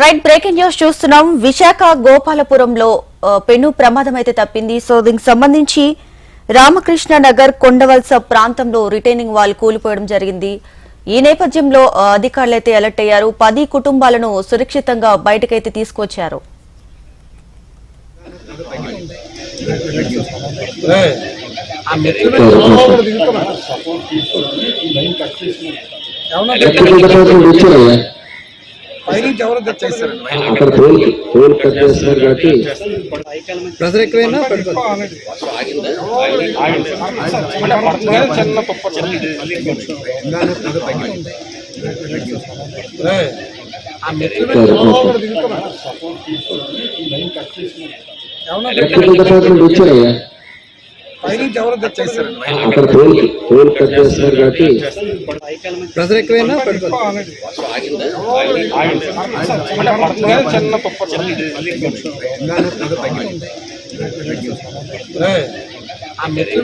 Right breaking news చూస్తున్నాం. విశాఖ గోపాలపురంలో పెను ప్రమాదం అయితే తప్పింది. సో దీనికి సంబంధించి రామకృష్ణ నగర్ కొండవలస ప్రాంతంలో రిటైనింగ్ వాల్ కూలిపోవడం జరిగింది. ఈ నేపథ్యంలో అధికారులైతే అధికారులు అయితే అలర్ట్ అయ్యారు. పది కుటుంబాలను సురక్షితంగా బయటకైతే తీసుకొచ్చారు. పైనుంచి ఎవరో తెచ్చేస్తారు అక్కడ పోల్ పోల్ కట్ చేస్తున్నారు కాబట్టి ప్రెషర్ ఎక్కువైనా పడిపోతుంది చిన్న పప్పు ఆ మెట్లు ఎలక్ట్రికల్ డిపార్ట్మెంట్ వచ్చారయ్యా అక్కడ పోల్ పోల్ కట్ చేస్తున్నారు కాబట్టి ప్రెషర్ ఎక్కువైనా పడిపోతుంది చిన్న పప్పు ఆ మెట్లు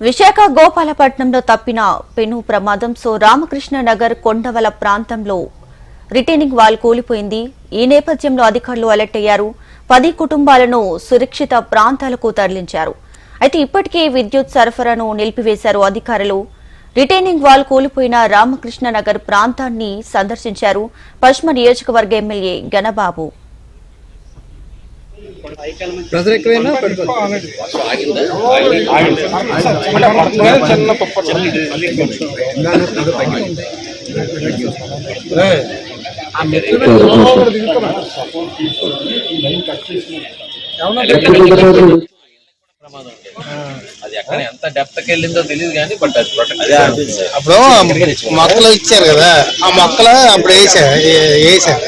విశాఖ గోపాలపట్నంలో తప్పిన పెను ప్రమాదం సో రామకృష్ణ నగర్ కొండవల ప్రాంతంలో రిటైనింగ్ వాల్ కూలిపోయింది ఈ నేపథ్యంలో అధికారులు అలర్ట్ అయ్యారు పది కుటుంబాలను సురక్షిత ప్రాంతాలకు తరలించారు అయితే ఇప్పటికే విద్యుత్ సరఫరాను నిలిపివేశారు అధికారులు రిటైనింగ్ వాల్ కూలిపోయిన రామకృష్ణ నగర్ ప్రాంతాన్ని సందర్శించారు పశ్చిమ నియోజకవర్గ ఎమ్మెల్యే గణబాబు ప్రెషర్ ఎక్కువైనా పడిపోతుంది చిన్న పప్పు ఆ అది ఎక్కడ ఎంత డెప్త్కి వెళ్ళిందో తెలియదు కానీ బట్ అది ప్రొటెక్ట్ అప్పుడు మొక్కలు ఇచ్చారు కదా ఆ మొక్కలు అప్పుడు వేసారు వేసారు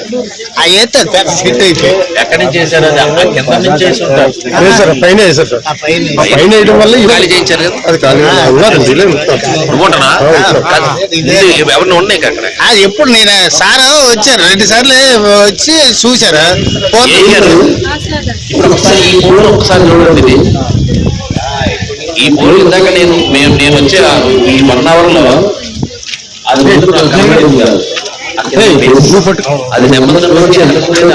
ఆ వేస్తే పెద్ద సెట్ అయిపోయి ఎక్కడి నుంచి చేశారు అది ఆ కింద నుంచి చేసి ఉంటారు. వేశారు పైన వేశారు సార్. ఆ పైన వేయడం వల్ల ఖాళీ చేయించారు కదా? అది. అనుకుంటున్నా. ఎవరిని ఉన్నాయి అక్కడ ఎప్పుడు నేను సార్ వచ్చారు రెండు సార్లు వచ్చి చేశారు? ఇప్పుడు ఒకసారి ఈ ఒకసారి చూడండి ఈ పూలు ఇందాక నేను మేము నేను వచ్చే ఈ వన్ అవర్లో అది. అది వచ్చి అనుకుంటే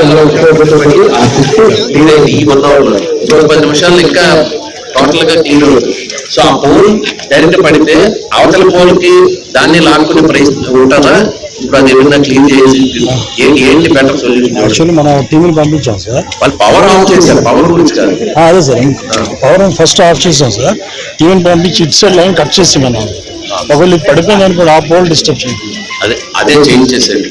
ఈ వన్ అవర్లో. ఇంకొక పది నిమిషాలు ఇంకా టోటల్గా క్లీన్ సో ఆ పోల్ డైరెక్ట్ పడితే అవతల పోల్కి దాన్ని లాక్కునే ప్రయత్నం ఉంటుందా? ఇప్పుడు అది ఏమైనా క్లీన్ చేసి ఏ- ఏంటి బెటర్ సొల్యూషన్ యాక్చువల్లీ మన టీంని పంపించాం సార్. వాళ్ళు పవర్ ఆఫ్ చేశారు పవర్ గురించి కాదు. ఆ, అదే సార్ పవర్ ఫస్ట్ ఆఫ్ చేసాం సార్. టీంని పంపించి ఇటు సైడ్ లైన్ కట్ చేసి మనం. ఒకళ్ళు ఇది పడిపోయింది అనుకోండి ఆ పోల్ డిస్టర్బ్ చేయండి అదే అదే చేంజ్ చేసేది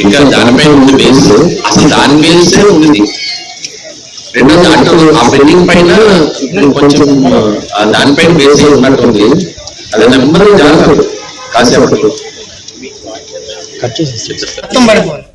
ఇంకా దానిపై ఉంది బేస్ అసలు దాని బేసే ఉంది. రెండోది ఆ బిల్డింగ్ పైన కొంచెం దానిపైన బేస్ ఉన్నట్టుంది. అదే నెమ్మది జాగ్రత్త. కాసేపట్లో కట్ చేసి మొత్తం పడిపోయింది